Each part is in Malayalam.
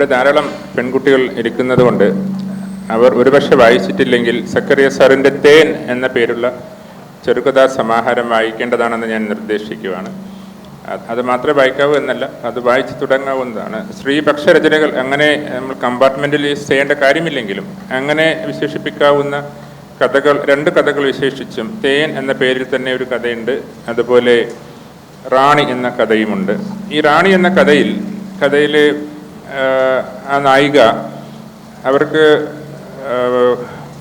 ഇവിടെ ധാരാളം പെൺകുട്ടികൾ ഇരിക്കുന്നത് കൊണ്ട് അവർ ഒരുപക്ഷെ വായിച്ചിട്ടില്ലെങ്കിൽ സക്കറിയ സാറിന്റെ തേൻ എന്ന പേരുള്ള ചെറുകഥാ സമാഹാരം വായിക്കേണ്ടതാണെന്ന് ഞാൻ നിർദ്ദേശിക്കുകയാണ് അത് മാത്രമേ വായിക്കാവൂ എന്നല്ല അത് വായിച്ചു തുടങ്ങാവുന്നതാണ് സ്ത്രീപക്ഷ രചനകൾ അങ്ങനെ നമ്മൾ കമ്പാർട്ട്മെന്റലൈസ് ചെയ്യേണ്ട കാര്യമില്ലെങ്കിലും അങ്ങനെ വിശേഷിപ്പിക്കാവുന്ന കഥകൾ രണ്ട് കഥകൾ വിശേഷിച്ചും തേൻ എന്ന പേരിൽ തന്നെ ഒരു കഥയുണ്ട്. അതുപോലെ റാണി എന്ന കഥയുമുണ്ട്. ഈ റാണി എന്ന കഥയിൽ കഥയിൽ ആ നായിക അവർക്ക്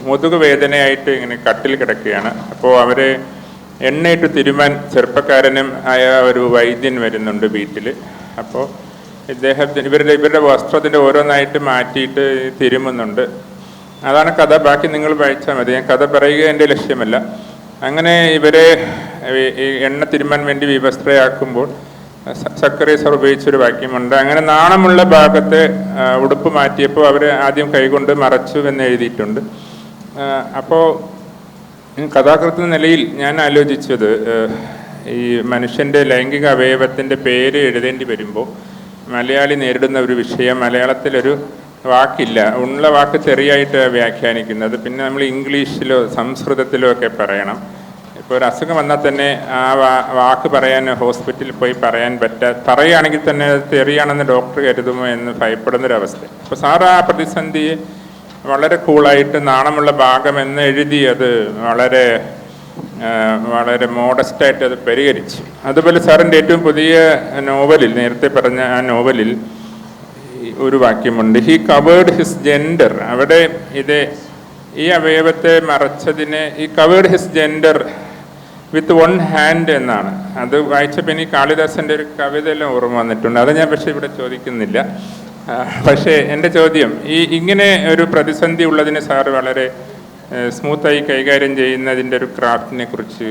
മുതുക് വേദനയായിട്ട് ഇങ്ങനെ കട്ടിൽ കിടക്കുകയാണ്. അപ്പോൾ അവരെ എണ്ണയിട്ട് തിരുമാൻ ചെറുപ്പക്കാരനും ആയ ഒരു വൈദ്യൻ വരുന്നുണ്ട് വീട്ടിൽ. അപ്പോൾ ഇദ്ദേഹത്തിന് ഇവരുടെ ഇവരുടെ വസ്ത്രത്തിന്റെ ഓരോന്നായിട്ട് മാറ്റിയിട്ട് തിരുമുന്നുണ്ട്. അതാണ് കഥ. ബാക്കി നിങ്ങൾ വായിച്ചാൽ മതി. ഞാൻ കഥ പറയുക എന്റെ ലക്ഷ്യമല്ല. അങ്ങനെ ഇവരെ എണ്ണ തിരുമാൻ വേണ്ടി വിവസ്ത്രയാക്കുമ്പോൾ സ- സക്കറിയ സർ ഉപയോഗിച്ചൊരു വാക്യമുണ്ട്. അങ്ങനെ നാണമുള്ള ഭാഗത്തെ ഉടുപ്പ് മാറ്റിയപ്പോൾ അവർ ആദ്യം കൈകൊണ്ട് മറച്ചു എന്ന് എഴുതിയിട്ടുണ്ട്. അപ്പോൾ കഥാകൃത്ത് നിലയിൽ ഞാൻ ആലോചിച്ചത് ഈ മനുഷ്യന്റെ ലൈംഗിക അവയവത്തിന്റെ പേര് എഴുതേണ്ടി വരുമ്പോൾ മലയാളി നേരിടുന്ന ഒരു വിഷയം മലയാളത്തിലൊരു വാക്കില്ല. ഉള്ള വാക്ക് ചെറിയായിട്ട് വ്യാഖ്യാനിക്കുന്നത്. പിന്നെ നമ്മൾ ഇംഗ്ലീഷിലോ സംസ്കൃതത്തിലോ ഒക്കെ പറയണം. ഇപ്പോൾ ഒരു അസുഖം വന്നാൽ തന്നെ ആ വാക്ക് പറയാൻ ഹോസ്പിറ്റലിൽ പോയി പറയാൻ പറ്റാ പറയുകയാണെങ്കിൽ തന്നെ തെറിയാണെന്ന് ഡോക്ടർ കരുതുമോ എന്ന് ഭയപ്പെടുന്നൊരവസ്ഥ. അപ്പോൾ സാർ ആ പ്രതിസന്ധി വളരെ കൂളായിട്ട് നാണമുള്ള ഭാഗം എന്ന് എഴുതി അത് വളരെ വളരെ മോഡസ്റ്റായിട്ട് അത് പരിഹരിച്ചു. അതുപോലെ സാറിന്റെ ഏറ്റവും പുതിയ നോവലിൽ നേരത്തെ പറഞ്ഞ ആ നോവലിൽ ഒരു വാക്യമുണ്ട് ഹി കവേർഡ് ഹിസ് ജെൻഡർ അവിടെ ഇത് ഈ അവയവത്തെ മറച്ചതിനെ ഈ covered his gender with one hand എന്നാണ്. അത് വായിച്ചപ്പോൾ എനിക്ക് കാളിദാസന്റെ ഒരു കവിതയെല്ലാം ഓർമ്മ വന്നിട്ടുണ്ട്. അത് ഞാൻ പക്ഷേ ഇവിടെ ചോദിക്കുന്നില്ല. പക്ഷേ എന്റെ ചോദ്യം ഈ ഇങ്ങനെ ഒരു പ്രതിസന്ധി ഉള്ളതിന് സാർ വളരെ സ്മൂത്തായി കൈകാര്യം ചെയ്യുന്നതിന്റെ ഒരു ക്രാഫ്റ്റിനെ കുറിച്ച്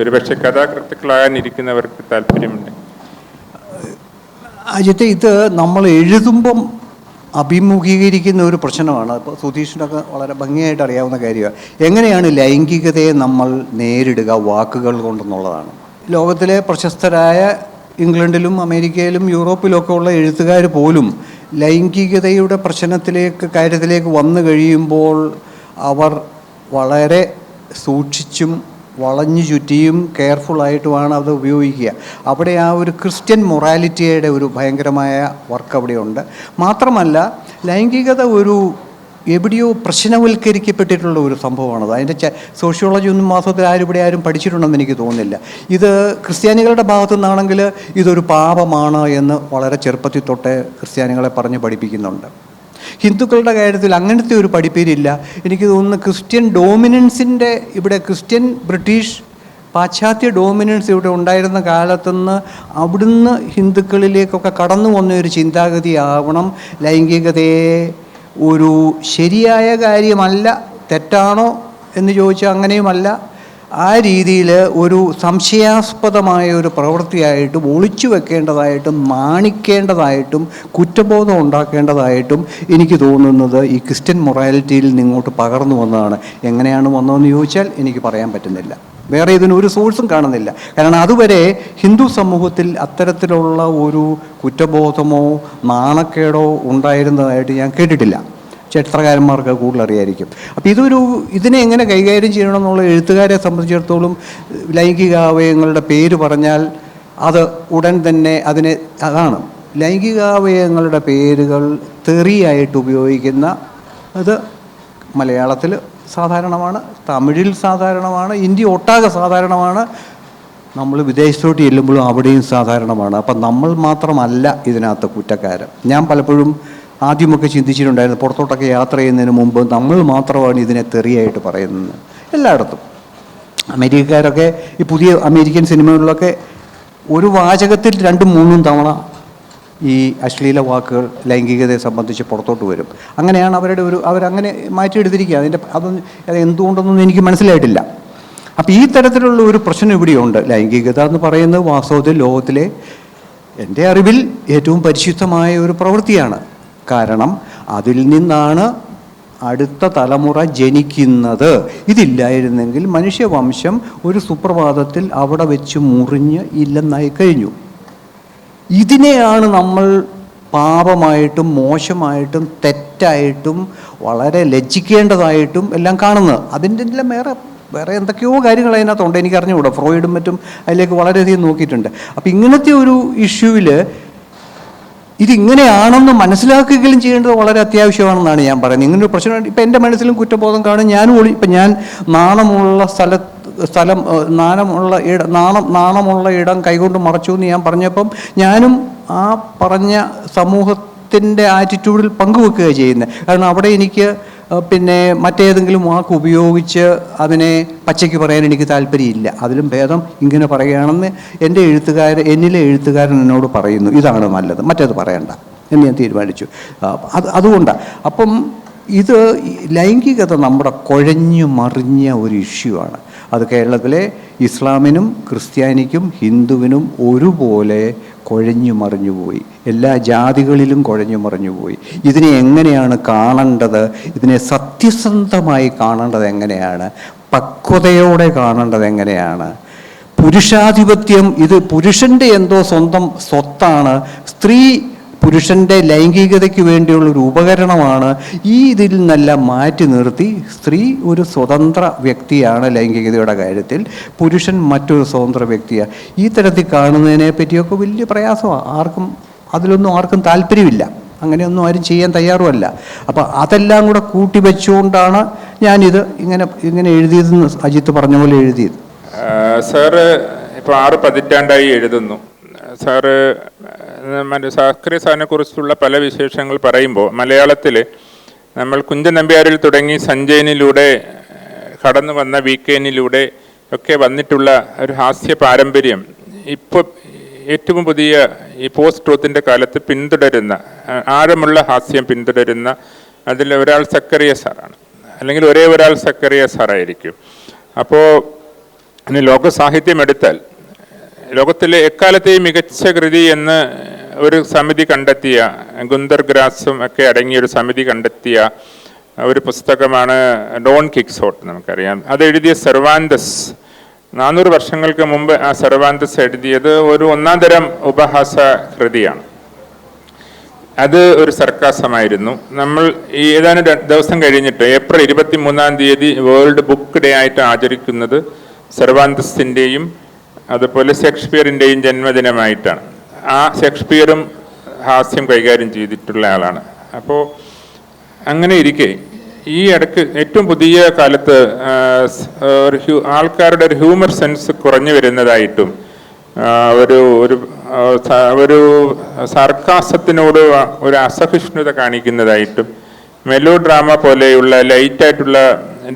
ഒരു പക്ഷേ കഥാകൃത്തുക്കളാകാനിരിക്കുന്നവർക്ക് താല്പര്യമുണ്ട്. അജിത്ത് ഇത് നമ്മൾ എഴുതുമ്പം അഭിമുഖീകരിക്കുന്ന ഒരു പ്രശ്നമാണ്. ഇപ്പോൾ സുധീഷിനൊക്കെ വളരെ ഭംഗിയായിട്ട് അറിയാവുന്ന കാര്യമാണ് എങ്ങനെയാണ് ലൈംഗികതയെ നമ്മൾ നേരിടുക വാക്കുകൾ കൊണ്ടെന്നുള്ളതാണ്? ലോകത്തിലെ പ്രശസ്തരായ ഇംഗ്ലണ്ടിലും അമേരിക്കയിലും യൂറോപ്പിലൊക്കെ ഉള്ള എഴുത്തുകാർ പോലും ലൈംഗികതയുടെ പ്രശ്നത്തിലേക്ക് കാര്യത്തിലേക്ക് വന്നു കഴിയുമ്പോൾ അവർ വളരെ സൂക്ഷിച്ചും വളഞ്ഞു ചുറ്റിയും കെയർഫുള്ളായിട്ടുമാണ് അത് ഉപയോഗിക്കുക. അവിടെ ആ ഒരു ക്രിസ്ത്യൻ മൊറാലിറ്റിയുടെ ഒരു ഭയങ്കരമായ വർക്ക് അവിടെയുണ്ട്. മാത്രമല്ല ലൈംഗികത ഒരു എവിടെയോ പ്രശ്നവൽക്കരിക്കപ്പെട്ടിട്ടുള്ള ഒരു സംഭവമാണത്. അതിന്റെ സോഷ്യോളജി ഒന്നും മാസത്തിൽ ആരും ഇവിടെ ആരും പഠിച്ചിട്ടുണ്ടെന്ന് എനിക്ക് തോന്നുന്നില്ല. ഇത് ക്രിസ്ത്യാനികളുടെ ഭാഗത്തു നിന്നാണെങ്കിൽ ഇതൊരു പാപമാണ് എന്ന് വളരെ ചെറുപ്പത്തിൽ തൊട്ടേ ക്രിസ്ത്യാനികളെ പറഞ്ഞ് പഠിപ്പിക്കുന്നുണ്ട്. ഹിന്ദുക്കളുടെ കാര്യത്തിൽ അങ്ങനത്തെ ഒരു പഠിപ്പീരില്ല. എനിക്ക് തോന്നുന്നു ക്രിസ്ത്യൻ ഡോമിനൻസിന്റെ ഇവിടെ ക്രിസ്ത്യൻ ബ്രിട്ടീഷ് പാശ്ചാത്യ ഡോമിനൻസ് ഇവിടെ ഉണ്ടായിരുന്ന കാലത്തുനിന്ന് അവിടുന്ന് ഹിന്ദുക്കളിലേക്കൊക്കെ കടന്നു വന്ന ഒരു ചിന്താഗതിയാവണം ലൈംഗികതയെ ഒരു ശരിയായ കാര്യമല്ല തെറ്റാണോ എന്ന് ചോദിച്ചാൽ അങ്ങനെയുമല്ല. ആ രീതിയിൽ ഒരു സംശയാസ്പദമായ ഒരു പ്രവൃത്തിയായിട്ടും ഒളിച്ചു വെക്കേണ്ടതായിട്ടും മാണിക്കേണ്ടതായിട്ടും കുറ്റബോധം ഉണ്ടാക്കേണ്ടതായിട്ടും എനിക്ക് തോന്നുന്നത് ഈ ക്രിസ്ത്യൻ മൊറാലിറ്റിയിൽ നിങ്ങോട്ട് പകർന്നു വന്നതാണ്. എങ്ങനെയാണ് വന്നതെന്ന് ചോദിച്ചാൽ എനിക്ക് പറയാൻ പറ്റുന്നില്ല. വേറെ ഇതിന് ഒരു സോഴ്സും കാണുന്നില്ല. കാരണം അതുവരെ ഹിന്ദു സമൂഹത്തിൽ അത്തരത്തിലുള്ള ഒരു കുറ്റബോധമോ നാണക്കേടോ ഉണ്ടായിരുന്നതായിട്ട് ഞാൻ കേട്ടിട്ടില്ല. ചരിത്രകാരന്മാർക്ക് കൂടുതൽ അറിയായിരിക്കും. അപ്പോൾ ഇതൊരു ഇതിനെ എങ്ങനെ കൈകാര്യം ചെയ്യണം എന്നുള്ള എഴുത്തുകാരെ സംബന്ധിച്ചിടത്തോളം ലൈംഗികാവയങ്ങളുടെ പേര് പറഞ്ഞാൽ അത് ഉടൻ തന്നെ അതിനെ അതാണ്. ലൈംഗികാവയങ്ങളുടെ പേരുകൾ തെറിയായിട്ട് ഉപയോഗിക്കുന്ന അത് മലയാളത്തിൽ സാധാരണമാണ് തമിഴിൽ സാധാരണമാണ് ഇന്ത്യ ഒട്ടാകെ സാധാരണമാണ് നമ്മൾ വിദേശത്തോട്ട് ചെല്ലുമ്പോഴും അവിടെയും സാധാരണമാണ്. അപ്പം നമ്മൾ മാത്രമല്ല ഇതിനകത്ത് കുറ്റക്കാരൻ. ഞാൻ പലപ്പോഴും ആദ്യമൊക്കെ ചിന്തിച്ചിട്ടുണ്ടായിരുന്നു പുറത്തോട്ടൊക്കെ യാത്ര ചെയ്യുന്നതിന് മുമ്പ് നമ്മൾ മാത്രമാണ് ഇതിനെ തെറിയായിട്ട് പറയുന്നത്. എല്ലായിടത്തും. അമേരിക്കക്കാരൊക്കെ ഈ പുതിയ അമേരിക്കൻ സിനിമകളിലൊക്കെ ഒരു വാചകത്തിൽ രണ്ടും മൂന്നും തവണ ഈ അശ്ലീല വാക്കുകൾ ലൈംഗികതയെ സംബന്ധിച്ച് പുറത്തോട്ട് വരും. അങ്ങനെയാണ് അവരുടെ ഒരു അവരങ്ങനെ മാറ്റിയെടുത്തിരിക്കുക. അതിന്റെ അതൊന്നും അത് എന്തുകൊണ്ടൊന്നും എനിക്ക് മനസ്സിലായിട്ടില്ല. അപ്പോൾ ഈ തരത്തിലുള്ള ഒരു പ്രശ്നം ഇവിടെയുണ്ട്. ലൈംഗികത എന്ന് പറയുന്നത് വാസ്തവത്തിൽ ലോകത്തിലെ എന്റെ അറിവിൽ ഏറ്റവും പരിശുദ്ധമായ ഒരു പ്രവൃത്തിയാണ്. കാരണം അതിൽ നിന്നാണ് അടുത്ത തലമുറ ജനിക്കുന്നത്. ഇതില്ലായിരുന്നെങ്കിൽ മനുഷ്യവംശം ഒരു സുപ്രഭാതത്തിൽ അവിടെ വെച്ച് മുറിഞ്ഞ് ഇല്ലെന്നായി കഴിഞ്ഞു. ഇതിനെയാണ് നമ്മൾ പാപമായിട്ടും മോശമായിട്ടും തെറ്റായിട്ടും വളരെ ലജ്ജിക്കേണ്ടതായിട്ടും എല്ലാം കാണുന്നത്. അതിന്റെ എല്ലാം വേറെ വേറെ എന്തൊക്കെയോ കാര്യങ്ങൾ അതിനകത്തുണ്ട്. എനിക്കറിഞ്ഞുകൂടാ. ഫ്രോയിഡും മറ്റും അതിലേക്ക് വളരെയധികം നോക്കിയിട്ടുണ്ട്. അപ്പം ഇങ്ങനത്തെ ഒരു ഇഷ്യൂവിൽ ഇതിങ്ങനെയാണെന്ന് മനസ്സിലാക്കുകയും ചെയ്യേണ്ടത് വളരെ അത്യാവശ്യമാണെന്നാണ് ഞാൻ പറയുന്നത്. ഇങ്ങനൊരു പ്രശ്നം ഇപ്പം എന്റെ മനസ്സിലും കുറ്റബോധം കാണും. ഞാനും ഒളി ഇപ്പം ഞാൻ നാണമുള്ള സ്ഥല സ്ഥലം നാണമുള്ള ഇട നാണം നാണമുള്ള ഇടം കൈകൊണ്ട് മറച്ചു എന്ന് ഞാൻ പറഞ്ഞപ്പം ഞാനും ആ പറഞ്ഞ സമൂഹത്തിന്റെ ആറ്റിറ്റ്യൂഡിൽ പങ്കുവെക്കുക ചെയ്യുന്നത്. കാരണം അവിടെ എനിക്ക് പിന്നെ മറ്റേതെങ്കിലും വാക്ക് ഉപയോഗിച്ച് അതിനെ പച്ചയ്ക്ക് പറയാൻ എനിക്ക് താല്പര്യമില്ല. അതിലും ഭേദം ഇങ്ങനെ പറയുകയാണെന്ന് എന്റെ എഴുത്തുകാരൻ എന്നിലെ എഴുത്തുകാരൻ എന്നോട് പറയുന്നു. ഇതാണ് നല്ലത്. മറ്റേത് പറയണ്ട. എന്ന് ഞാൻ തീരുമാനിച്ചു. അത് അതുകൊണ്ടാണ് അപ്പം ഇത് ലൈംഗികത നമ്മുടെ കുഴഞ്ഞു മറിഞ്ഞ ഒരു ഇഷ്യൂ ആണ്. അത് കേരളത്തിലെ ഇസ്ലാമിനും ക്രിസ്ത്യാനിക്കും ഹിന്ദുവിനും ഒരുപോലെ കുഴഞ്ഞു മറിഞ്ഞു പോയി. എല്ലാ ജാതികളിലും കുഴഞ്ഞു മറിഞ്ഞു പോയി. ഇതിനെ എങ്ങനെയാണ് കാണേണ്ടത്? ഇതിനെ സത്യസന്ധമായി കാണേണ്ടത് എങ്ങനെയാണ്? പക്വതയോടെ കാണേണ്ടത് എങ്ങനെയാണ്? പുരുഷാധിപത്യം ഇത് പുരുഷന്റെ എന്തോ സ്വന്തം സ്വത്താണ്. സ്ത്രീ പുരുഷന്റെ ലൈംഗികതയ്ക്ക് വേണ്ടിയുള്ള ഒരു ഉപകരണമാണ് ഈ ഇതിൽ നിന്നെല്ലാം മാറ്റി നിർത്തി സ്ത്രീ ഒരു സ്വതന്ത്ര വ്യക്തിയാണ് ലൈംഗികതയുടെ കാര്യത്തിൽ പുരുഷൻ മറ്റൊരു സ്വതന്ത്ര വ്യക്തിയാണ്. ഈ തരത്തിൽ കാണുന്നതിനെ പറ്റിയൊക്കെ വലിയ പ്രയാസമാണ് ആർക്കും അതിലൊന്നും ആർക്കും താല്പര്യമില്ല. അങ്ങനെയൊന്നും ആരും ചെയ്യാൻ തയ്യാറുമല്ല. അപ്പോൾ അതെല്ലാം കൂടെ കൂട്ടി വെച്ചുകൊണ്ടാണ് ഞാനിത് ഇങ്ങനെ ഇങ്ങനെ എഴുതിയതെന്ന് അജിത്ത് പറഞ്ഞ പോലെ എഴുതിയത്. സാറ് ഇപ്പോൾ ആറ് പതിറ്റാണ്ടായി എഴുതുന്നു. സാറ് മറ്റേ ശാസ്ത്രീയ കുറിച്ചുള്ള പല വിശേഷങ്ങൾ പറയുമ്പോൾ മലയാളത്തിൽ നമ്മൾ കുഞ്ചൻ നമ്പ്യാരിൽ തുടങ്ങി സഞ്ജയനിലൂടെ കടന്നു വന്ന വീക്കെൻഡിലൂടെ ഒക്കെ വന്നിട്ടുള്ള ഒരു ഹാസ്യ പാരമ്പര്യം ഇപ്പോൾ ഏറ്റവും പുതിയ ഈ പോസ്റ്റ് ട്രൂത്തിന്റെ കാലത്ത് പിന്തുടരുന്ന ആഴമുള്ള ഹാസ്യം പിന്തുടരുന്ന അതിൽ ഒരാൾ സക്കറിയ സാറാണ്. അല്ലെങ്കിൽ ഒരേ ഒരാൾ സക്കറിയ സാറായിരിക്കും. അപ്പോൾ ലോകസാഹിത്യം ലോക സാഹിത്യം എടുത്താൽ ലോകത്തിലെ എക്കാലത്തെയും മികച്ച കൃതി എന്ന് ഒരു സമിതി കണ്ടെത്തിയ ഗുന്ദർ ഗ്രാസും ഒക്കെ അടങ്ങിയ ഒരു സമിതി കണ്ടെത്തിയ ഒരു പുസ്തകമാണ് ഡോൺ കിക്സോട്ട് നമുക്കറിയാം. അത് എഴുതിയ സെർവാന്തസ്. നാനൂറ് വർഷങ്ങൾക്ക് മുമ്പ് ആ സെർവാന്തസ് എഴുതിയത് ഒരു ഒന്നാം തരം ഉപഹാസ കൃതിയാണ്. അത് ഒരു സർക്കാസമായിരുന്നു. നമ്മൾ ഈ ഏതാനും ദിവസം കഴിഞ്ഞിട്ട് ഏപ്രിൽ ഇരുപത്തി മൂന്നാം തീയതി വേൾഡ് ബുക്ക് ഡേ ആയിട്ട് ആചരിക്കുന്നത് സെർവാന്തസിന്റെയും അതുപോലെ ഷേക്സ്പിയറിന്റെയും ജന്മദിനമായിട്ടാണ്. ആ ഷേക്സ്പിയറും ഹാസ്യം കൈകാര്യം ചെയ്തിട്ടുള്ള ആളാണ്. അപ്പോൾ അങ്ങനെ ഇരിക്കെ ഈ ഇടയ്ക്ക് ഏറ്റവും പുതിയ കാലത്ത് ഒരു ഹ്യൂ ആൾക്കാരുടെ ഒരു ഹ്യൂമർ സെൻസ് കുറഞ്ഞു വരുന്നതായിട്ടും ഒരു ഒരു ഒരു സർക്കാസത്തിനോട് ഒരു അസഹിഷ്ണുത കാണിക്കുന്നതായിട്ടും മെലോ ഡ്രാമ പോലെയുള്ള ലൈറ്റായിട്ടുള്ള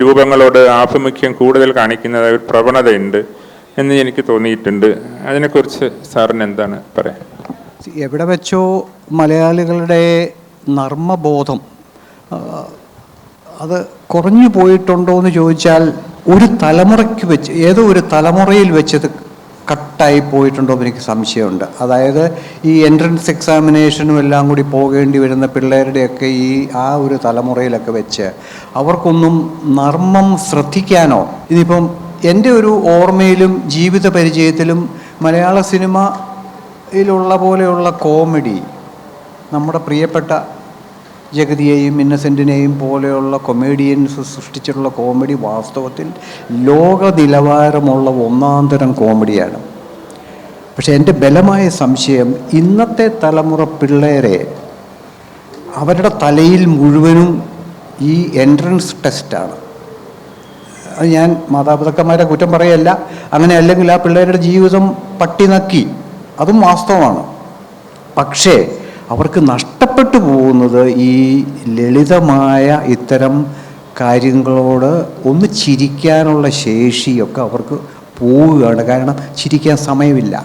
രൂപങ്ങളോട് ആഭിമുഖ്യം കൂടുതൽ കാണിക്കുന്നതായ ഒരു പ്രവണതയുണ്ട്. എന്ന് എനിക്ക് തോന്നിയിട്ടുണ്ട്. അതിനെക്കുറിച്ച് സാറിന് എന്താണ് പറയാൻ? എവിടെ വെച്ചോ മലയാളികളുടെ നർമ്മബോധം അത് കുറഞ്ഞു പോയിട്ടുണ്ടോ എന്ന് ചോദിച്ചാൽ ഒരു തലമുറയ്ക്ക് വെച്ച് ഏതോ ഒരു തലമുറയിൽ വെച്ചത് കട്ടായി പോയിട്ടുണ്ടോ എന്ന് എനിക്ക് സംശയമുണ്ട്. അതായത് ഈ എൻട്രൻസ് എക്സാമിനേഷനും എല്ലാം കൂടി പോകേണ്ടി വരുന്ന പിള്ളേരുടെയൊക്കെ ഈ ആ ഒരു തലമുറയിലൊക്കെ വെച്ച് അവർക്കൊന്നും നർമ്മം ശ്രദ്ധിക്കാനോ ഇനിയിപ്പം എന്റെ ഒരു ഓർമ്മയിലും ജീവിത പരിചയത്തിലും മലയാള സിനിമയിലുള്ള പോലെയുള്ള കോമഡി നമ്മുടെ പ്രിയപ്പെട്ട ജഗതിയെയും ഇന്നസെന്റിനെയും പോലെയുള്ള കൊമേഡിയൻസ് സൃഷ്ടിച്ചിട്ടുള്ള കോമഡി വാസ്തവത്തിൽ ലോക നിലവാരമുള്ള ഒന്നാം തരം കോമഡിയാണ്. പക്ഷേ എന്റെ ബലമായ സംശയം ഇന്നത്തെ തലമുറ പിള്ളേരെ അവരുടെ തലയിൽ മുഴുവനും ഈ എൻട്രൻസ് ടെസ്റ്റാണ്. അത് ഞാൻ മാതാപിതാക്കന്മാരെ കുറ്റം പറയല്ല. അങ്ങനെ അല്ലെങ്കിൽ ആ പിള്ളേരുടെ ജീവിതം പട്ടി നക്കി അതും വാസ്തവമാണ്. പക്ഷേ അവർക്ക് നഷ്ടപ്പെട്ടു പോകുന്നത് ഈ ലളിതമായ ഇത്തരം കാര്യങ്ങളോട് ഒന്ന് ചിരിക്കാനുള്ള ശേഷിയൊക്കെ അവർക്ക് പോവുകയാണ്. കാരണം ചിരിക്കാൻ സമയമില്ല.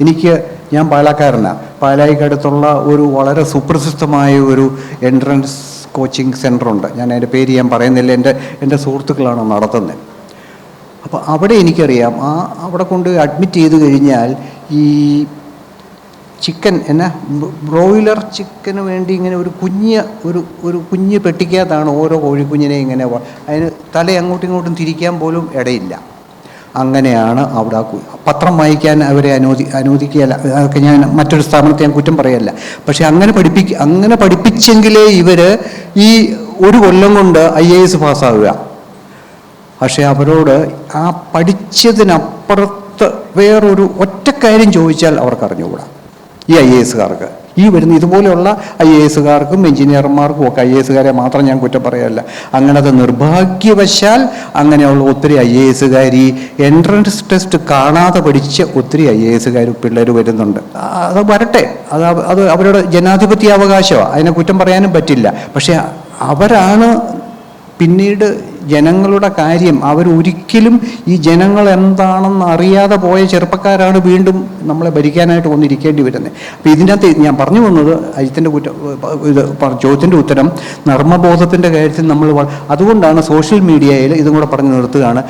എനിക്ക് ഞാൻ പാലക്കാരനാണ് പാലായിക്കടുത്തുള്ള ഒരു വളരെ സുപ്രസിദ്ധമായ ഒരു എൻട്രൻസ് കോച്ചിങ് സെന്ററുണ്ട് ഞാൻ അതിന്റെ പേര് ഞാൻ പറയുന്നില്ല. എന്റെ എന്റെ സുഹൃത്തുക്കളാണ് നടത്തുന്നത്. അപ്പോൾ അവിടെ എനിക്കറിയാം ആ അവിടെ കൊണ്ട് അഡ്മിറ്റ് ചെയ്ത് കഴിഞ്ഞാൽ ഈ ചിക്കൻ എന്നാ ബ്രോയിലർ ചിക്കന് വേണ്ടി ഇങ്ങനെ ഒരു കുഞ്ഞ് ഒരു ഒരു കുഞ്ഞ് പെട്ടിക്കകത്താണ് ഓരോ കോഴിക്കുഞ്ഞിനെ ഇങ്ങനെ അതിന് തല അങ്ങോട്ടും ഇങ്ങോട്ടും തിരിക്കാൻ പോലും ഇടയില്ല. അങ്ങനെയാണ് അവിടെ പത്രം വായിക്കാൻ അവരെ അനുവദി അനുവദിക്കുകയല്ല. അതൊക്കെ ഞാൻ മറ്റൊരു സ്ഥാപനത്തെ ഞാൻ കുറ്റം പറയല്ല. പക്ഷേ അങ്ങനെ പഠിപ്പിക്ക അങ്ങനെ പഠിപ്പിച്ചെങ്കിലേ ഇവർ ഈ ഒരു കൊല്ലം കൊണ്ട് ഐ എ എസ് പാസ്സാവുക. പക്ഷെ അവരോട് ആ പഠിച്ചതിനപ്പുറത്ത് വേറൊരു ഒറ്റക്കാര്യം ചോദിച്ചാൽ അവർക്ക് അറിഞ്ഞുകൂടാ ഈ ഐ എ ഈ വരുന്ന ഇതുപോലെയുള്ള ഐ എ എസുകാർക്കും എഞ്ചിനീയർമാർക്കും ഒക്കെ ഐ എ എസുകാരെ മാത്രം ഞാൻ കുറ്റം പറയല്ല. അങ്ങനത്തെ നിർഭാഗ്യവശാൽ അങ്ങനെയുള്ള ഒത്തിരി ഐ എ എസുകാർ ഈ എൻട്രൻസ് ടെസ്റ്റ് കാണാതെ പഠിച്ച ഒത്തിരി ഐ എ എസുകാർ പിള്ളേർ വരുന്നുണ്ട്. അത് വരട്ടെ. അത് അത് അവരുടെ ജനാധിപത്യ അവകാശമാണ് അതിനെ കുറ്റം പറയാനും പറ്റില്ല. പക്ഷേ അവരാണ് പിന്നീട് ജനങ്ങളുടെ കാര്യം അവരൊരിക്കലും ഈ ജനങ്ങൾ എന്താണെന്ന് അറിയാതെ പോയ ചെറുപ്പക്കാരാണ് വീണ്ടും നമ്മളെ ഭരിക്കാനായിട്ട് വന്നിരിക്കേണ്ടി വരുന്നത്. അപ്പോൾ ഇതിനകത്ത് ഞാൻ പറഞ്ഞു വന്നത് അജിത്തിന്റെ കുറ്റം ഇത് ചോദ്യത്തിന്റെ ഉത്തരം നർമ്മബോധത്തിന്റെ കാര്യത്തിൽ നമ്മൾ അതുകൊണ്ടാണ് സോഷ്യൽ മീഡിയയിൽ ഇതും കൂടെ പറഞ്ഞു നിർത്തുകയാണ്.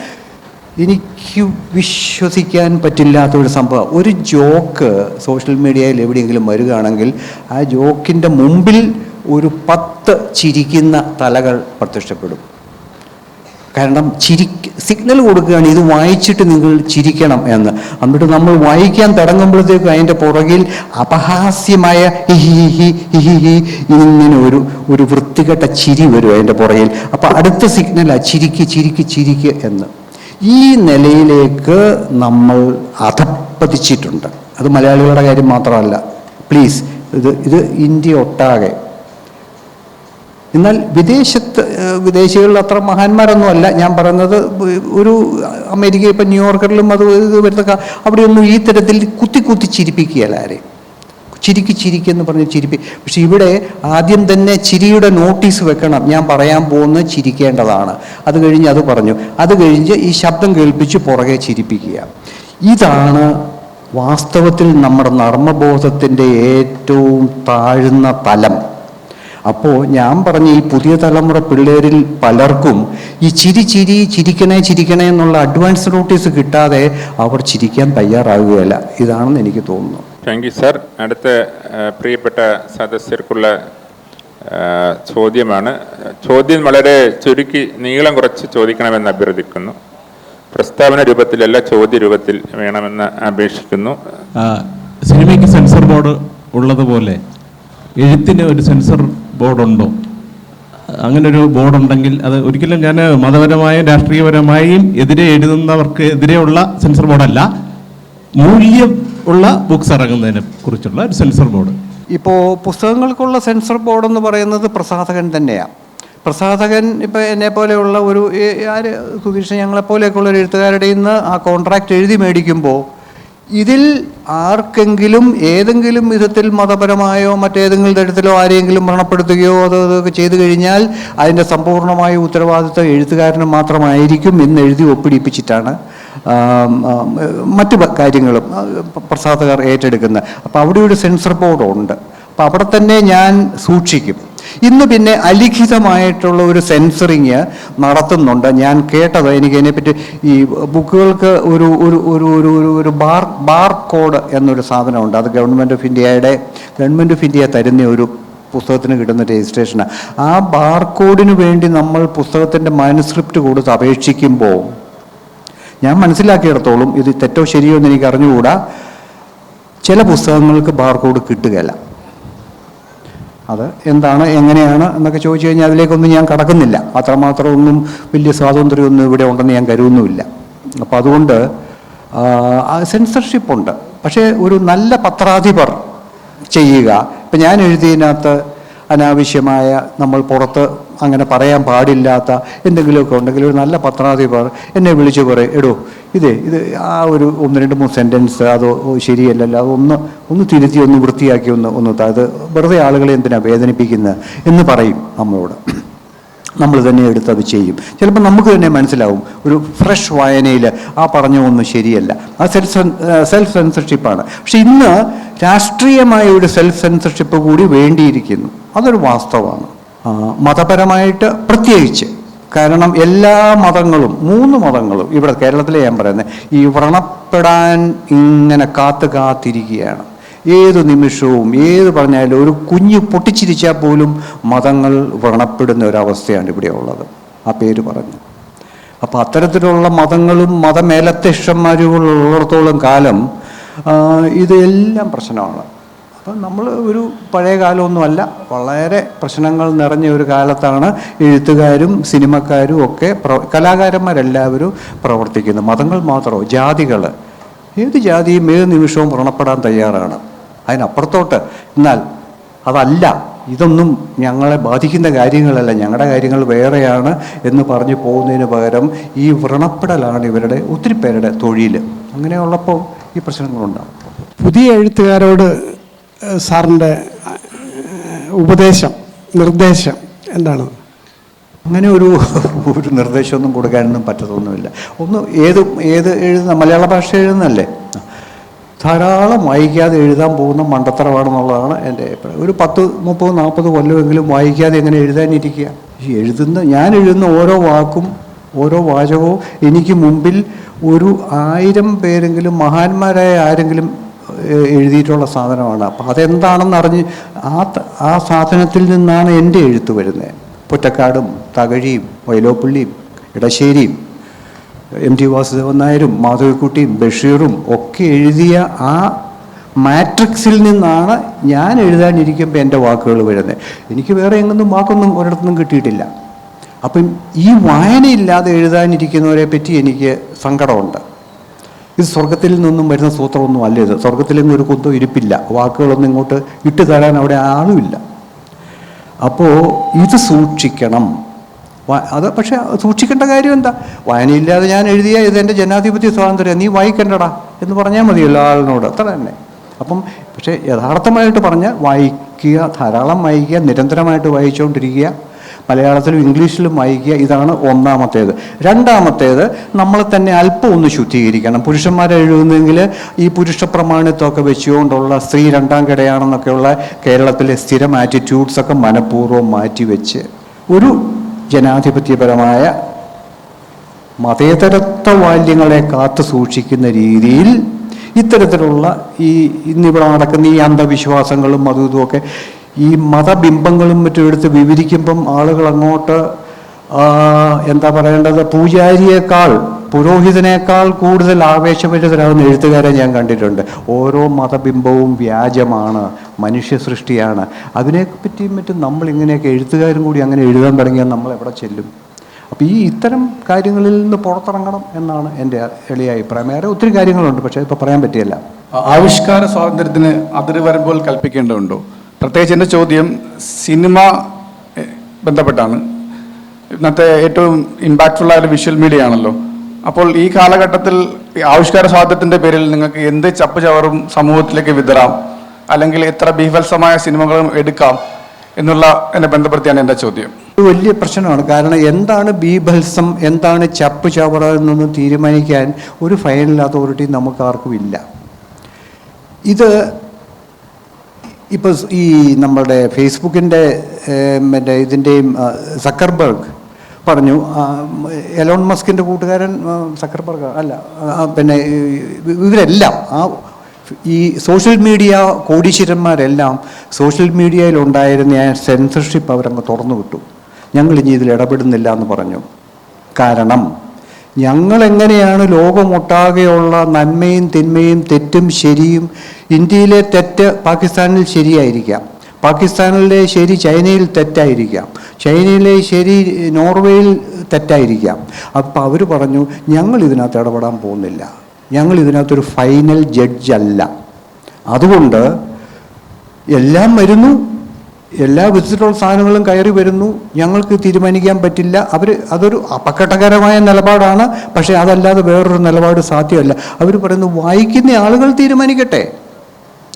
എനിക്ക് വിശ്വസിക്കാൻ പറ്റില്ലാത്ത ഒരു സംഭവം. ഒരു ജോക്ക് സോഷ്യൽ മീഡിയയിൽ എവിടെയെങ്കിലും വരികയാണെങ്കിൽ ആ ജോക്കിന്റെ മുമ്പിൽ ഒരു പത്ത് ചിരിക്കുന്ന തലകൾ പ്രത്യക്ഷപ്പെടും. കാരണം ചിരി സിഗ്നൽ കൊടുക്കുകയാണ് ഇത് വായിച്ചിട്ട് നിങ്ങൾ ചിരിക്കണം എന്ന്. എന്നിട്ട് നമ്മൾ വായിക്കാൻ തുടങ്ങുമ്പോഴത്തേക്കും അതിന്റെ പുറകിൽ അപഹാസ്യമായ ഹിഹി ഹി ഹി ഇങ്ങനെ ഒരു ഒരു വൃത്തികെട്ട ചിരി വരും അതിന്റെ പുറകിൽ. അപ്പോൾ അടുത്ത സിഗ്നലാ ചിരിക്ക് ചിരിക്ക് ചിരിക്ക് എന്ന്. ഈ നിലയിലേക്ക് നമ്മൾ അധപ്പതിച്ചിട്ടുണ്ട്. അത് മലയാളികളുടെ കാര്യം മാത്രമല്ല. പ്ലീസ് ഇത് ഇത് ഇന്ത്യ ഒട്ടാകെ എന്നാൽ വിദേശത്ത് വിദേശികളിൽ അത്ര മഹാന്മാരൊന്നുമല്ല ഞാൻ പറയുന്നത് ഒരു അമേരിക്ക ഇപ്പം ന്യൂയോർക്കറിലും അത് ഇത് വരുന്ന അവിടെയൊന്നും ഈ തരത്തിൽ കുത്തി കുത്തി ചിരിപ്പിക്കുകയല്ല ആരെയും ചിരിക്ക് ചിരിക്കെന്ന് പറഞ്ഞ് ചിരിപ്പി. പക്ഷെ ഇവിടെ ആദ്യം തന്നെ ചിരിയുടെ നോട്ടീസ് വെക്കണം. ഞാൻ പറയാൻ പോകുന്നത് ചിരിക്കേണ്ടതാണ്. അത് കഴിഞ്ഞ് അത് പറഞ്ഞു. അത് കഴിഞ്ഞ് ഈ ശബ്ദം കേൾപ്പിച്ച് പുറകെ ചിരിപ്പിക്കുക. ഇതാണ് വാസ്തവത്തിൽ നമ്മുടെ നർമ്മബോധത്തിന്റെ ഏറ്റവും താഴ്ന്ന തലം. അപ്പോൾ ഞാൻ പറഞ്ഞ ഈ പുതിയ തലമുറ പിള്ളേരിൽ പലർക്കും ഈ ചിരി ചിരി ചിരിക്കണേ ചിരിക്കണേ എന്നുള്ള അഡ്വാൻസ് നോട്ടീസ് കിട്ടാതെ അവർ ചിരിക്കാൻ തയ്യാറാകുകയല്ല. ഇതാണെന്ന് എനിക്ക് തോന്നുന്നു. താങ്ക് യു സാർ അടുത്ത പ്രിയപ്പെട്ട സദസ്യർക്കുള്ള ചോദ്യമാണ്. ചോദ്യം വളരെ ചുരുക്കി നീളം കുറച്ച് ചോദിക്കണമെന്ന് അഭ്യർത്ഥിക്കുന്നു. പ്രസ്താവന രൂപത്തിലല്ല ചോദ്യ രൂപത്തിൽ വേണമെന്ന് അപേക്ഷിക്കുന്നു. സിനിമയ്ക്ക് സെൻസർ ബോർഡ് ഉള്ളതുപോലെ എഴുത്തിന് ഒരു സെൻസർ ബോർഡുണ്ടോ? അങ്ങനെ ഒരു ബോർഡ് ഉണ്ടെങ്കിൽ അത് ഒരിക്കലും ഞാൻ മതപരമായും രാഷ്ട്രീയപരമായും എതിരെ എഴുതുന്നവർക്ക് എതിരെയുള്ള സെൻസർ ബോർഡല്ല മൂല്യം ഉള്ള ബുക്സ് ഇറങ്ങുന്നതിനെ കുറിച്ചുള്ള ഒരു സെൻസർ ബോർഡ്. ഇപ്പോൾ പുസ്തകങ്ങൾക്കുള്ള സെൻസർ ബോർഡ് എന്ന് പറയുന്നത് പ്രസാധകൻ തന്നെയാണ് പ്രസാധകൻ ഇപ്പോൾ എന്നെ പോലെയുള്ള ഒരു ആര് സുധീഷ് ഞങ്ങളെപ്പോലെയൊക്കെയുള്ള ഒരു എഴുത്തുകാരുടെ ആ കോൺട്രാക്റ്റ് എഴുതി മേടിക്കുമ്പോൾ ഇതിൽ ആർക്കെങ്കിലും ഏതെങ്കിലും വിധത്തിൽ മതപരമായോ മറ്റേതെങ്കിലും തരത്തിലോ ആരെയെങ്കിലും മരണപ്പെടുത്തുകയോ അത് അതൊക്കെ ചെയ്തു കഴിഞ്ഞാൽ അതിന്റെ സമ്പൂർണമായ ഉത്തരവാദിത്വം എഴുത്തുകാരന് മാത്രമായിരിക്കും എന്ന് എഴുതി ഒപ്പിടിപ്പിച്ചിട്ടാണ് മറ്റു കാര്യങ്ങളും പ്രസാദകർ ഏറ്റെടുക്കുന്നത്. അപ്പോൾ അവിടെ ഒരു സെൻസർ ബോർഡ് ഉണ്ട് അപ്പോൾ അവിടെ തന്നെ ഞാൻ സൂക്ഷിക്കും. ഇന്ന് പിന്നെ അലിഖിതമായിട്ടുള്ള ഒരു സെൻസറിങ് നടത്തുന്നുണ്ട്. ഞാൻ കേട്ടത് എനിക്ക് അതിനെപ്പറ്റി ഈ ബുക്കുകൾക്ക് ഒരു ഒരു ഒരു ഒരു ഒരു ബാർ ബാർ കോഡ് എന്നൊരു സാധനമുണ്ട്. അത് ഗവൺമെന്റ് ഓഫ് ഇന്ത്യയുടെ ഗവൺമെന്റ് ഓഫ് ഇന്ത്യ തരുന്ന ഒരു പുസ്തകത്തിന് കിട്ടുന്ന രജിസ്ട്രേഷനാണ്. ആ ബാർ കോഡിന് വേണ്ടി നമ്മൾ പുസ്തകത്തിന്റെ മാനുസ്ക്രിപ്റ്റ് കൊടുത്ത് അപേക്ഷിക്കുമ്പോൾ ഞാൻ മനസ്സിലാക്കിയിടത്തോളം ഇത് തെറ്റോ ശരിയോ എന്ന് എനിക്ക് അറിഞ്ഞുകൂടാ. ചില പുസ്തകങ്ങൾക്ക് ബാർ കോഡ് കിട്ടുകയില്ല. അത് എന്താണ് എങ്ങനെയാണ് എന്നൊക്കെ ചോദിച്ചു കഴിഞ്ഞാൽ അതിലേക്കൊന്നും ഞാൻ കടക്കുന്നില്ല. അത്രമാത്രം ഒന്നും വലിയ സ്വാതന്ത്ര്യമൊന്നും ഇവിടെ ഉണ്ടെന്ന് ഞാൻ കരുതുന്നുമില്ല. അപ്പോൾ അതുകൊണ്ട് സെൻസർഷിപ്പ് ഉണ്ട്. പക്ഷേ ഒരു നല്ല പത്രാധിപർ ചെയ്യുക. ഇപ്പം ഞാൻ എഴുതിയതിനകത്ത് അനാവശ്യമായ നമ്മൾ പുറത്ത് അങ്ങനെ പറയാൻ പാടില്ലാത്ത എന്തെങ്കിലുമൊക്കെ ഉണ്ടെങ്കിൽ ഒരു നല്ല പത്രാധിപർ എന്നെ വിളിച്ച് പറയും എടോ ഇതേ ഇത് ആ ഒരു ഒന്ന് രണ്ട് മൂന്ന് സെന്റൻസ് അത് ശരിയല്ലല്ലോ അതൊന്ന് ഒന്ന് തിരുത്തി ഒന്ന് വൃത്തിയാക്കി ഒന്ന് ഒന്ന് അത് വെറുതെ ആളുകളെ എന്തിനാണ് വേദനിപ്പിക്കുന്നത് എന്ന് പറയും നമ്മളോട്. നമ്മൾ തന്നെ എടുത്ത് അത് ചെയ്യും. ചിലപ്പോൾ നമുക്ക് തന്നെ മനസ്സിലാവും ഒരു ഫ്രഷ് വായനയിൽ ആ പറഞ്ഞ ഒന്നും ശരിയല്ല. ആ സെൽഫ് സെൽഫ് സെൻസർഷിപ്പാണ് പക്ഷെ ഇന്ന് രാഷ്ട്രീയമായ ഒരു സെൽഫ് സെൻസർഷിപ്പ് കൂടി വേണ്ടിയിരിക്കുന്നു. അതൊരു വാസ്തവമാണ്. മതപരമായിട്ട് പ്രത്യേകിച്ച്. കാരണം എല്ലാ മതങ്ങളും മൂന്ന് മതങ്ങളും ഇവിടെ കേരളത്തിലെ ഞാൻ പറയുന്നത് ഈ വ്രണപ്പെടാൻ ഇങ്ങനെ കാത്തു കാത്തിരിക്കുകയാണ്. ഏത് നിമിഷവും ഏത് പറഞ്ഞാലും ഒരു കുഞ്ഞ് പൊട്ടിച്ചിരിച്ചാൽ പോലും മതങ്ങൾ വ്രണപ്പെടുന്ന ഒരവസ്ഥയാണ് ഇവിടെ ഉള്ളത്. ആ പേര് പറഞ്ഞു. അപ്പോൾ അത്തരത്തിലുള്ള മതങ്ങളും മതമേലത്തെ ഉള്ളിടത്തോളം കാലം ഇതെല്ലാം പ്രശ്നമാണ്. അപ്പം നമ്മൾ ഒരു പഴയ കാലമൊന്നുമല്ല വളരെ പ്രശ്നങ്ങൾ നിറഞ്ഞ ഒരു കാലത്താണ് എഴുത്തുകാരും സിനിമക്കാരും ഒക്കെ പ്ര കലാകാരന്മാരെല്ലാവരും പ്രവർത്തിക്കുന്നത്. മതങ്ങൾ മാത്രമോ? ജാതികൾ. ഏത് ജാതിയും ഏത് നിമിഷവും വ്രണപ്പെടാൻ തയ്യാറാണ്. അതിനപ്പുറത്തോട്ട് എന്നാൽ അതല്ല ഇതൊന്നും ഞങ്ങളെ ബാധിക്കുന്ന കാര്യങ്ങളല്ല. ഞങ്ങളുടെ കാര്യങ്ങൾ വേറെയാണ് എന്ന് പറഞ്ഞു പോകുന്നതിന് പകരം ഈ വ്രണപ്പെടലാണ് ഇവരുടെ ഒത്തിരി പേരുടെ തൊഴിൽ അങ്ങനെയുള്ളപ്പോൾ ഈ പ്രശ്നങ്ങളുണ്ടാകും പുതിയ എഴുത്തുകാരോട് സാറിന്റെ ഉപദേശം നിർദ്ദേശം എന്താണ്? അങ്ങനെ ഒരു ഒരു നിർദ്ദേശമൊന്നും കൊടുക്കാനൊന്നും പറ്റത്തൊന്നുമില്ല. ഒന്ന് ഏത് ഏത് എഴുതുന്ന മലയാള ഭാഷ എഴുതുന്നല്ലേ ധാരാളം വായിക്കാതെ എഴുതാൻ പോകുന്ന മണ്ടത്തരമാണെന്നുള്ളതാണ് എന്റെ അഭിപ്രായം. ഒരു പത്ത് മുപ്പത് നാൽപ്പത് കൊല്ലമെങ്കിലും വായിക്കാതെ എങ്ങനെ എഴുതാനിരിക്കുക? എഴുതുന്ന ഞാൻ എഴുതുന്ന ഓരോ വാക്കും ഓരോ വാചകവും എനിക്ക് മുമ്പിൽ ഒരു ആയിരം പേരെങ്കിലും മഹാന്മാരായ ആരെങ്കിലും എഴുതിയിട്ടുള്ള സാധനമാണ്. അപ്പോൾ അതെന്താണെന്ന് അറിഞ്ഞ് ആ ആ സാധനത്തിൽ നിന്നാണ് എന്റെ എഴുത്ത് വരുന്നത്. പൊറ്റക്കാടും തകഴിയും വൈലോപ്പള്ളിയും ഇടശ്ശേരിയും എം ടി വാസുദേവൻ നായരും മാധവിക്കുട്ടിയും ബഷീറും ഒക്കെ എഴുതിയ ആ മാട്രിക്സിൽ നിന്നാണ് ഞാൻ എഴുതാനിരിക്കുമ്പോൾ എന്റെ വാക്കുകൾ വരുന്നത്. എനിക്ക് വേറെ എങ്ങൊന്നും വാക്കൊന്നും ഒരിടത്തുനിന്നും കിട്ടിയിട്ടില്ല. അപ്പം ഈ വായനയില്ലാതെ എഴുതാനിരിക്കുന്നവരെ പറ്റി എനിക്ക് സങ്കടമുണ്ട്. ഇത് സ്വർഗത്തിൽ നിന്നും വരുന്ന സൂത്രമൊന്നും അല്ല ഇത്. സ്വർഗത്തിൽ നിന്നും ഒരു കുന്തം ഇരിപ്പില്ല. വാക്കുകളൊന്നും ഇങ്ങോട്ട് ഇട്ട് തരാൻ അവിടെ ആളുമില്ല. അപ്പോൾ ഇത് സൂക്ഷിക്കണം. അത് പക്ഷേ സൂക്ഷിക്കേണ്ട കാര്യം എന്താ? വായനയില്ലാതെ ഞാൻ എഴുതിയ ഇത് എന്റെ ജനാധിപത്യ സ്വാതന്ത്ര്യം. നീ വായിക്കണ്ടടാ എന്ന് പറഞ്ഞാൽ മതിയല്ലോ ആളിനോട് അത്ര തന്നെ. അപ്പം പക്ഷേ യഥാർത്ഥമായിട്ട് പറഞ്ഞാൽ വായിക്കുക ധാരാളം വായിക്കുക നിരന്തരമായിട്ട് വായിച്ചുകൊണ്ടിരിക്കുക മലയാളത്തിലും ഇംഗ്ലീഷിലും വായിക്കുക ഇതാണ് ഒന്നാമത്തേത്. രണ്ടാമത്തേത് നമ്മൾ തന്നെ അല്പം ഒന്ന് ശുദ്ധീകരിക്കണം. പുരുഷന്മാരെ എഴുതുന്നെങ്കിൽ ഈ പുരുഷ പ്രമാണിത്വമൊക്കെ വെച്ചുകൊണ്ടുള്ള സ്ത്രീ രണ്ടാം കിടയാണെന്നൊക്കെയുള്ള കേരളത്തിലെ സ്ഥിരം ആറ്റിറ്റ്യൂഡ്സൊക്കെ മനഃപൂർവം മാറ്റിവെച്ച് ഒരു ജനാധിപത്യപരമായ മതേതരത്വ വാല്യങ്ങളെ കാത്തു സൂക്ഷിക്കുന്ന രീതിയിൽ ഇത്തരത്തിലുള്ള ഈ ഇന്നിവിടെ നടക്കുന്ന ഈ അന്ധവിശ്വാസങ്ങളും അതും ഇതുമൊക്കെ ഈ മതബിംബങ്ങളും മറ്റും എടുത്ത് വിവരിക്കുമ്പം ആളുകൾ അങ്ങോട്ട് എന്താ പറയേണ്ടത്? പൂജാരിയേക്കാൾ പുരോഹിതനേക്കാൾ കൂടുതൽ ആവേശഭരിതരാകുന്ന എഴുത്തുകാരെ ഞാൻ കണ്ടിട്ടുണ്ട്. ഓരോ മതബിംബവും വ്യാജമാണ് മനുഷ്യ സൃഷ്ടിയാണ് അതിനെപ്പറ്റിയും മറ്റും നമ്മൾ ഇങ്ങനെയൊക്കെ എഴുത്തുകാരും കൂടി അങ്ങനെ എഴുതാൻ തുടങ്ങിയാൽ നമ്മൾ എവിടെ ചെല്ലും? അപ്പോൾ ഈ ഇത്തരം കാര്യങ്ങളിൽ നിന്ന് പുറത്തിറങ്ങണം എന്നാണ് എന്റെ എളിയ അഭിപ്രായം. വേറെ ഒത്തിരി കാര്യങ്ങളുണ്ട് പക്ഷേ ഇപ്പോൾ പറയാൻ പറ്റിയല്ല. ആവിഷ്കാര സ്വാതന്ത്ര്യത്തിന് അതിർവരമ്പുകൾ കൽപ്പിക്കേണ്ടതുണ്ടോ? പ്രത്യേകിച്ച് എന്റെ ചോദ്യം സിനിമ ബന്ധപ്പെട്ടാണ്. ഇന്നത്തെ ഏറ്റവും ഇമ്പാക്റ്റ്ഫുൾ ആയ വിഷ്വൽ മീഡിയ ആണല്ലോ. അപ്പോൾ ഈ കാലഘട്ടത്തിൽ ആവിഷ്കാര സ്വാതന്ത്ര്യത്തിന്റെ പേരിൽ നിങ്ങൾക്ക് എന്ത് ചപ്പ് ചവറും സമൂഹത്തിലേക്ക് വിതറാം? അല്ലെങ്കിൽ എത്ര ബീഭത്സമായ സിനിമകളും എടുക്കാം? എന്നുള്ള എന്നെ ബന്ധപ്പെടുത്തിയാണ് എന്റെ ചോദ്യം. ഒരു വലിയ പ്രശ്നമാണ്. കാരണം എന്താണ് ബീഭത്സം എന്താണ് ചപ്പ് ചവറ എന്നൊന്നും തീരുമാനിക്കാൻ ഒരു ഫൈനൽ അതോറിറ്റി നമുക്ക് ആർക്കും ഇല്ല. ഇത് ഇപ്പോൾ ഈ നമ്മുടെ ഫേസ്ബുക്കിന്റെ മറ്റേ ഇതിന്റെയും സക്കർബർഗ് പറഞ്ഞു എലോൺ മസ്കിന്റെ കൂട്ടുകാരൻ സക്കർബർഗ് അല്ല പിന്നെ ഇവരെല്ലാം ആ ഈ സോഷ്യൽ മീഡിയ കോടീശ്വരന്മാരെല്ലാം സോഷ്യൽ മീഡിയയിൽ ഉണ്ടായിരുന്ന ആ സെൻസർഷിപ്പ് അവരങ്ങ് തുറന്നു വിട്ടു. ഞങ്ങൾ ഇനി ഇതിൽ ഇടപെടുന്നില്ല എന്ന് പറഞ്ഞു. കാരണം ഞങ്ങൾ എങ്ങനെയാണ് ലോകമൊട്ടാകെയുള്ള നന്മയും തിന്മയും തെറ്റും ശരിയും? ഇന്ത്യയിലെ തെറ്റ് പാകിസ്ഥാനിൽ ശരിയായിരിക്കാം. പാകിസ്ഥാനിലെ ശരി ചൈനയിൽ തെറ്റായിരിക്കാം. ചൈനയിലെ ശരി നോർവേയിൽ തെറ്റായിരിക്കാം. അപ്പോൾ അവർ പറഞ്ഞു ഞങ്ങൾ ഇതിനകത്ത് ഇടപെടാൻ പോകുന്നില്ല. ഞങ്ങൾ ഇതിനകത്തൊരു ഫൈനൽ ജഡ്ജ് അല്ല അതുകൊണ്ട് എല്ലാം വരുന്നു. എല്ലാ വിധത്തിലുള്ള സാധനങ്ങളും കയറി വരുന്നു. ഞങ്ങൾക്ക് തീരുമാനിക്കാൻ പറ്റില്ല. അവർ അതൊരു അപകടകരമായ നിലപാടാണ്. പക്ഷേ അതല്ലാതെ വേറൊരു നിലപാട് സാധ്യമല്ല. അവർ പറയുന്നു വായിക്കുന്ന ആളുകൾ തീരുമാനിക്കട്ടെ.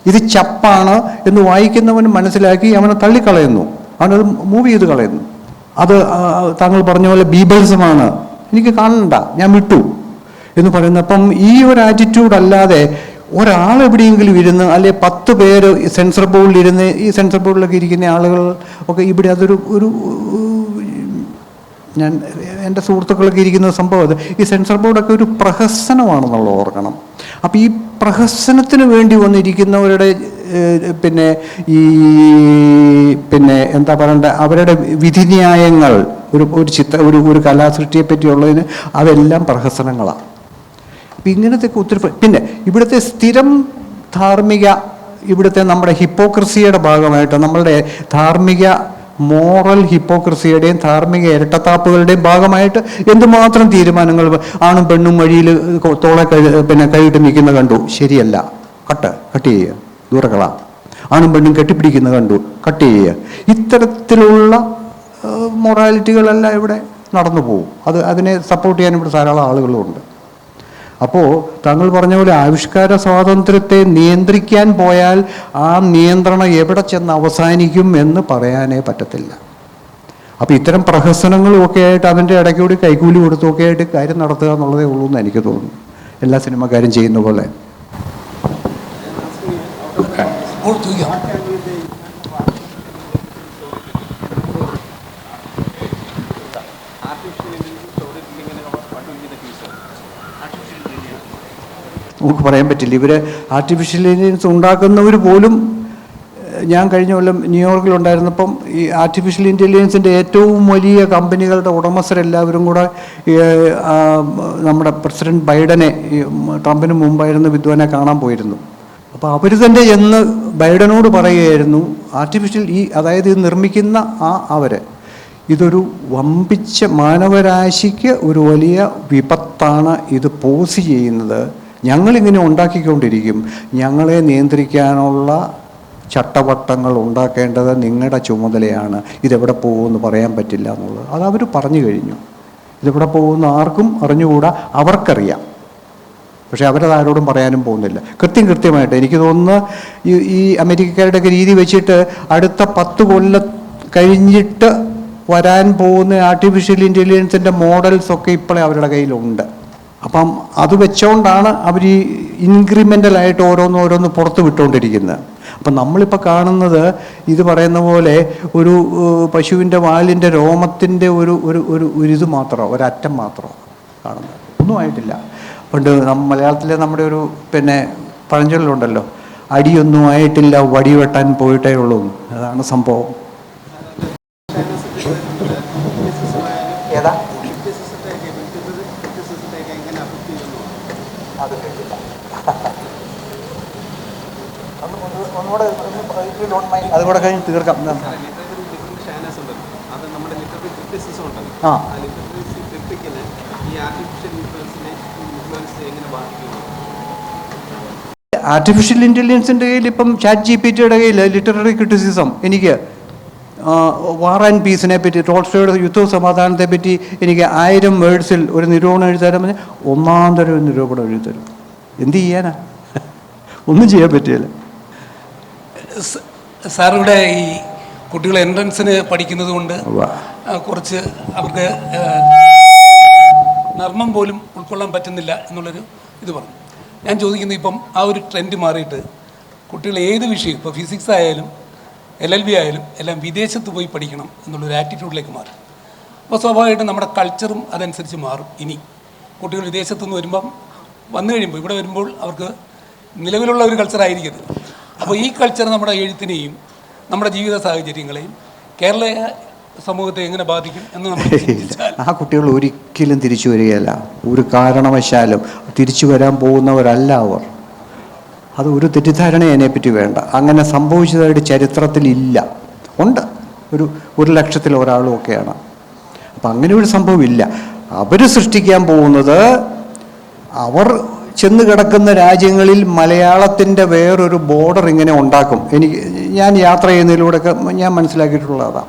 ഇത് ചപ്പാണ് എന്ന് വായിക്കുന്നവൻ മനസ്സിലാക്കി അവനെ തള്ളിക്കളയുന്നു. അവനത് മൂവ് ചെയ്ത് കളയുന്നു. അത് താങ്കൾ പറഞ്ഞ പോലെ ബീബൽസമാണ് എനിക്ക് കാണണ്ട. ഞാൻ വിട്ടു. എന്ന് പറയുന്നത് അപ്പം ഈ ഒരു ആറ്റിറ്റ്യൂഡ് അല്ലാതെ ഒരാൾ എവിടെയെങ്കിലും ഇരുന്ന് അല്ലെ പത്ത് പേര് സെൻസർ ബോർഡിൽ ഇരുന്ന് ഈ സെൻസർ ബോർഡിലൊക്കെ ഇരിക്കുന്ന ആളുകൾ ഒക്കെ ഇവിടെ അതൊരു ഒരു ഞാൻ എന്റെ സുഹൃത്തുക്കളൊക്കെ ഇരിക്കുന്ന സംഭവം അത്. ഈ സെൻസർ ബോർഡൊക്കെ ഒരു പ്രഹസനമാണെന്നുള്ള ഓർക്കണം. അപ്പോൾ ഈ പ്രഹസനത്തിന് വേണ്ടി വന്നിരിക്കുന്നവരുടെ പിന്നെ ഈ പിന്നെ എന്താ പറയണ്ട അവരുടെ വിധിന്യായങ്ങൾ ഒരു ഒരു ചിത്ര ഒരു ഒരു കലാസൃഷ്ടിയെ പറ്റിയുള്ളതിന് അതെല്ലാം പ്രഹസനങ്ങളാണ്. അപ്പം ഇങ്ങനത്തെയൊക്കെ ഒത്തിരി പിന്നെ ഇവിടുത്തെ സ്ഥിരം ധാർമ്മിക ഇവിടുത്തെ നമ്മുടെ ഹിപ്പോക്രസിയുടെ ഭാഗമായിട്ട് നമ്മളുടെ ധാർമ്മിക മോറൽ ഹിപ്പോക്രസിയുടെയും ധാർമ്മിക ഇരട്ടത്താപ്പുകളുടെയും ഭാഗമായിട്ട് എന്തുമാത്രം തീരുമാനങ്ങൾ ആണും പെണ്ണും വഴിയിൽ തോളെ കഴി പിന്നെ കൈയിട്ട് നിൽക്കുന്ന കണ്ടു? ശരിയല്ല. കട്ട് കട്ട് ചെയ്യുക ദൂരകള ആണും പെണ്ണും കെട്ടിപ്പിടിക്കുന്ന കണ്ടു? കട്ട് ചെയ്യുക ഇത്തരത്തിലുള്ള മൊറാലിറ്റികളെല്ലാം ഇവിടെ നടന്നു പോകും. അത് അതിനെ സപ്പോർട്ട് ചെയ്യാൻ ഇവിടെ ധാരാളം ആളുകളുണ്ട്. അപ്പോൾ താങ്കൾ പറഞ്ഞ പോലെ ആവിഷ്കാര സ്വാതന്ത്ര്യത്തെ നിയന്ത്രിക്കാൻ പോയാൽ ആ നിയന്ത്രണം എവിടെ ചെന്ന് അവസാനിക്കും എന്ന് പറയാനേ പറ്റത്തില്ല. അപ്പോൾ ഇത്തരം പ്രഹസനങ്ങളും ഒക്കെ ആയിട്ട് അതിന്റെ ഇടയ്ക്കൂടി കൈക്കൂലി കൊടുത്തൊക്കെ ആയിട്ട് കാര്യം നടത്തുക എന്നുള്ളതേ ഉള്ളൂ എന്ന് എനിക്ക് തോന്നുന്നു. എല്ലാ സിനിമക്കാരും ചെയ്യുന്ന പോലെ. നമുക്ക് പറയാൻ പറ്റില്ല. ഇവർ ആർട്ടിഫിഷ്യൽ ഇന്റലിജൻസ് ഉണ്ടാക്കുന്നവർ പോലും ഞാൻ കഴിഞ്ഞ കൊല്ലം ന്യൂയോർക്കിൽ ന്യൂയോർക്കിലുണ്ടായിരുന്നപ്പം ഈ ആർട്ടിഫിഷ്യൽ ഇന്റലിജൻസിന്റെ ഏറ്റവും വലിയ കമ്പനികളുടെ ഉടമസ്ഥരെല്ലാവരും കൂടെ നമ്മുടെ പ്രസിഡന്റ് ബൈഡനെ ട്രംപിന് മുമ്പായിരുന്ന വിദ്വാനെ കാണാൻ പോയിരുന്നു. അപ്പോൾ അവർ തന്നെ എന്ന് ബൈഡനോട് പറയുകയായിരുന്നു ആർട്ടിഫിഷ്യൽ ഈ അതായത് ഇത് നിർമ്മിക്കുന്ന ആ അവർ ഇതൊരു വമ്പിച്ച മാനവരാശിക്ക് ഒരു വലിയ വിപത്താണ് ഇത് പോസ് ചെയ്യുന്നത്. ഞങ്ങളിങ്ങനെ ഉണ്ടാക്കിക്കൊണ്ടിരിക്കും. ഞങ്ങളെ നിയന്ത്രിക്കാനുള്ള ചട്ടവട്ടങ്ങൾ ഉണ്ടാക്കേണ്ടത് നിങ്ങളുടെ ചുമതലയാണ്. ഇതെവിടെ പോകുമെന്ന് പറയാൻ പറ്റില്ല എന്നുള്ളത്. അത് അവർ പറഞ്ഞു കഴിഞ്ഞു. ഇതെവിടെ പോകുമെന്ന് ആർക്കും അറിഞ്ഞുകൂടാ? അവർക്കറിയാം. പക്ഷേ അവരത് ആരോടും പറയാനും പോകുന്നില്ല. കൃത്യം കൃത്യമായിട്ട് എനിക്ക് തോന്നുന്നു ഈ ഈ അമേരിക്കക്കാരുടെയൊക്കെ രീതി വെച്ചിട്ട് അടുത്ത പത്ത് കൊല്ലം കഴിഞ്ഞിട്ട് വരാൻ പോകുന്ന ആർട്ടിഫിഷ്യൽ ഇന്റലിജൻസിന്റെ മോഡൽസൊക്കെ ഇപ്പോഴേ അവരുടെ കയ്യിലുണ്ട്. അപ്പം അത് വെച്ചുകൊണ്ടാണ് അവർ ഈ ഇൻക്രിമെന്റലായിട്ട് ഓരോന്ന് ഓരോന്ന് പുറത്ത് വിട്ടുകൊണ്ടിരിക്കുന്നത്. അപ്പം നമ്മളിപ്പോൾ കാണുന്നത് ഇത് പറയുന്ന പോലെ ഒരു പശുവിന്റെ വാലിന്റെ രോമത്തിന്റെ ഒരു ഒരു ഒരു ഇത് മാത്രമോ ഒരറ്റം മാത്രമോ കാണുന്നത്. ഒന്നും ആയിട്ടില്ല. പണ്ട് മലയാളത്തിലെ നമ്മുടെ ഒരു പിന്നെ പഴഞ്ചൊല്ലുണ്ടല്ലോ അടിയൊന്നും ആയിട്ടില്ല വടി വെട്ടാൻ പോയിട്ടേ ഉള്ളൂ. അതാണ് സംഭവം ഏതാ അതുകൂടെ കഴിഞ്ഞ് തീർക്കാം. ആ ആർട്ടിഫിഷ്യൽ ഇന്റലിജൻസിന്റെ കയ്യിൽ ഇപ്പം ചാറ്റ് ജി പി ടിയുടെ കയ്യിൽ ലിറ്റററി ക്രിറ്റിസിസം എനിക്ക് വാർ ആൻഡ് പീസിനെ പറ്റി ടോൾസ്റ്റോയുടെ യുദ്ധവും സമാധാനത്തെ പറ്റി എനിക്ക് ആയിരം വേർഡ്സിൽ ഒരു നിരൂപണം എഴുതി തരാൻ പറഞ്ഞാൽ ഒന്നാം തരം ഒരു നിരൂപണം എഴുതി തരും എന്ത് ചെയ്യാനാ? ഒന്നും ചെയ്യാൻ പറ്റില്ല. സ- സാറിവിടെ ഈ കുട്ടികൾ എൻട്രൻസിന് പഠിക്കുന്നത് കൊണ്ട് കുറച്ച് അവർക്ക് നർമ്മം പോലും ഉൾക്കൊള്ളാൻ പറ്റുന്നില്ല എന്നുള്ളൊരു ഇത് പറഞ്ഞു. ഞാൻ ചോദിക്കുന്നത് ഇപ്പം ആ ഒരു ട്രെൻഡ് മാറിയിട്ട് കുട്ടികൾ ഏത് വിഷയം ഇപ്പോൾ ഫിസിക്സ് ആയാലും എൽ എൽ ബി ആയാലും എല്ലാം വിദേശത്ത് പോയി പഠിക്കണം എന്നുള്ളൊരു ആറ്റിറ്റ്യൂഡിലേക്ക് മാറി. അപ്പോൾ സ്വാഭാവികമായിട്ടും നമ്മുടെ കൾച്ചറും അതനുസരിച്ച് മാറും ഇനി. കുട്ടികൾ വിദേശത്തുനിന്ന് വരുമ്പം വന്നു കഴിയുമ്പോൾ ഇവിടെ വരുമ്പോൾ അവർക്ക് നിലവിലുള്ള ഒരു കൾച്ചർ ആയിരിക്കരുത്. അപ്പോൾ ഈ കൾച്ചർ നമ്മുടെ എഴുത്തിനെയും നമ്മുടെ ജീവിത സാഹചര്യങ്ങളെയും കേരള സമൂഹത്തെ എങ്ങനെ ബാധിക്കും എന്ന് നമ്മൾ ആ കുട്ടികൾ ഒരിക്കലും തിരിച്ചു വരികയല്ല. ഒരു കാരണവശാലും തിരിച്ചു വരാൻ പോകുന്നവരല്ല അവർ. അത് ഒരു തെറ്റിദ്ധാരണ അതിനെപ്പറ്റി വേണ്ട. അങ്ങനെ സംഭവിച്ചതായിട്ട് ചരിത്രത്തിലില്ല ഉണ്ട്. ഒരു ഒരു ലക്ഷത്തിൽ ഒരാളും ഒക്കെയാണ്. അപ്പം അങ്ങനെ ഒരു സംഭവം ഇല്ല. അവർ സൃഷ്ടിക്കാൻ പോകുന്നത് അവർ ചെന്ന് കിടക്കുന്ന രാജ്യങ്ങളിൽ മലയാളത്തിന്റെ വേറൊരു ബോർഡർ ഇങ്ങനെ ഉണ്ടാക്കും. എനിക്ക് ഞാൻ യാത്ര ചെയ്യുന്നതിലൂടെയൊക്കെ ഞാൻ മനസ്സിലാക്കിയിട്ടുള്ളതാണ്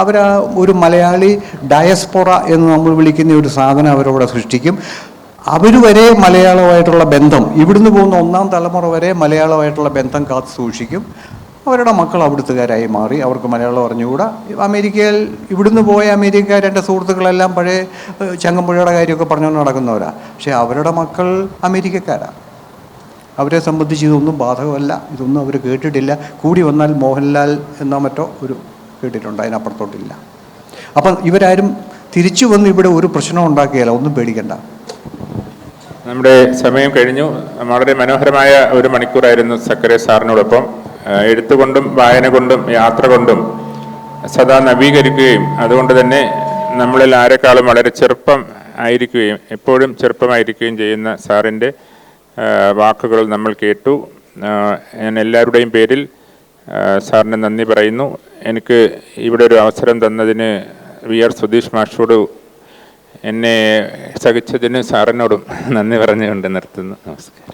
അവർ ആ ഒരു മലയാളി ഡയസ്പൊറ എന്ന് നമ്മൾ വിളിക്കുന്ന ഒരു സാധനം അവരവിടെ സൃഷ്ടിക്കും. അവർ വരെ മലയാളമായിട്ടുള്ള ബന്ധം. ഇവിടുന്ന് പോകുന്ന ഒന്നാം തലമുറ വരെ മലയാളമായിട്ടുള്ള ബന്ധം കാത്തു സൂക്ഷിക്കും. അവരുടെ മക്കൾ അവിടുത്തുകാരായി മാറി. അവർക്ക് മലയാളം അറിഞ്ഞുകൂടാ. അമേരിക്കയിൽ ഇവിടുന്ന് പോയ അമേരിക്കക്കാർ എന്റെ സുഹൃത്തുക്കളെല്ലാം പഴയ ചങ്ങമ്പുഴയുടെ കാര്യമൊക്കെ പറഞ്ഞുകൊണ്ട് നടക്കുന്നവരാ. പക്ഷേ അവരുടെ മക്കൾ അമേരിക്കക്കാരാണ് അവരെ സംബന്ധിച്ച് ഇതൊന്നും ബാധകമല്ല. ഇതൊന്നും അവർ കേട്ടിട്ടില്ല. കൂടി വന്നാൽ മോഹൻലാൽ എന്നോ മറ്റോ ഒരു കേട്ടിട്ടുണ്ട്. അതിനപ്പുറത്തോട്ടില്ല. അപ്പം ഇവരാരും തിരിച്ചു വന്ന് ഇവിടെ ഒരു പ്രശ്നം ഉണ്ടാക്കിയല്ല ഒന്നും പേടിക്കണ്ട. നമ്മുടെ സമയം കഴിഞ്ഞു. വളരെ മനോഹരമായ ഒരു മണിക്കൂറായിരുന്നു സക്കരെ സാറിനോടൊപ്പം. എഴുത്തുകൊണ്ടും വായന കൊണ്ടും യാത്ര കൊണ്ടും സദാ നവീകരിക്കുകയും അതുകൊണ്ട് തന്നെ നമ്മളിൽ ആരെക്കാളും വളരെ ചെറുപ്പം ആയിരിക്കുകയും എപ്പോഴും ചെറുപ്പമായിരിക്കുകയും ചെയ്യുന്ന സാറിന്റെ വാക്കുകൾ നമ്മൾ കേട്ടു. ഞാൻ എല്ലാവരുടെയും പേരിൽ സാറിന് നന്ദി പറയുന്നു. എനിക്ക് ഇവിടെ ഒരു അവസരം തന്നതിന് വി ആർ സുധീഷ് മാഷോട് എന്നെ സഹിച്ചതിന് സാറിനോടും നന്ദി പറഞ്ഞുകൊണ്ട് നിർത്തുന്നു. നമസ്കാരം.